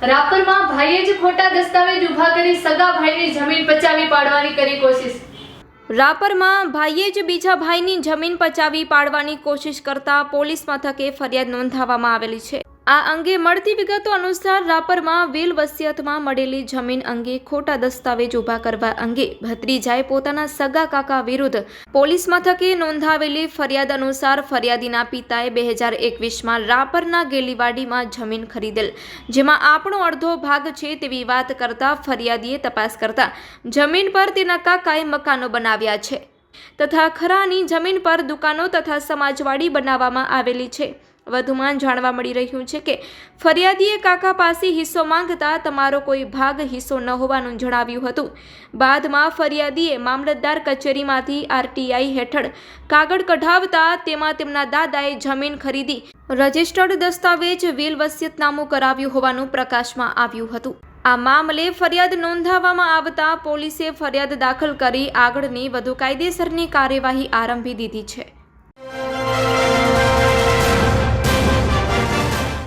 ભાઈએ જ ખોટા દસ્તાવેજ ઊભા કરી સગા ભાઈની જમીન પચાવી પાડવાની કરી કોશિશ. રાપરમાં ભાઈએ જ બીજા ભાઈની જમીન પચાવી પાડવાની કોશિશ કરતા પોલીસ મથકે ફરિયાદ નોંધાવવામાં આવેલી છે. આ અંગે મળતી વિગતો અનુસાર રાપરમાં વેલ વસિયતમાં મળેલી જમીન અંગે ખોટા દસ્તાવેજ ઊભા કરવા અંગે ભત્રીજાએ પોતાના સગા કાકા વિરુદ્ધ પોલીસ મથકે નોંધાવેલી ફરિયાદ અનુસાર ફરિયાદીના પિતાએ બે હજાર એકવીસમાં રાપરના ગેલીવાડીમાં જમીન ખરીદેલ, જેમાં આપણો અડધો ભાગ છે તેવી વાત કરતા ફરિયાદીએ તપાસ કરતા જમીન પર તેના કાકાએ મકાનો બનાવ્યા છે તથા ખરાની જમીન પર દુકાનો તથા સમાજવાડી બનાવવામાં આવેલી છે. વધુમાં જાણવા મળી રહ્યું છે કે ફરિયાદીએ કાકા પાસે હિસ્સો માંગતા તમારો કોઈ ભાગ હિસ્સો ન હોવાનું જણાવ્યું હતું. બાદમાં ફરિયાદીએ મામલતદાર કચેરીમાંથી આરટીઆઈ હેઠળ કાગળ કઢાવતા તેમાં તેમના દાદાએ જમીન ખરીદી, રજિસ્ટર્ડ દસ્તાવેજ વીલ વસિયતનામું કરાવ્યું હોવાનું પ્રકાશમાં આવ્યું હતું. આ મામલે ફરિયાદ નોંધાવવામાં આવતા પોલીસે ફરિયાદ દાખલ કરી આગળની વધુ કાયદેસરની કાર્યવાહી આરંભી દીધી છે.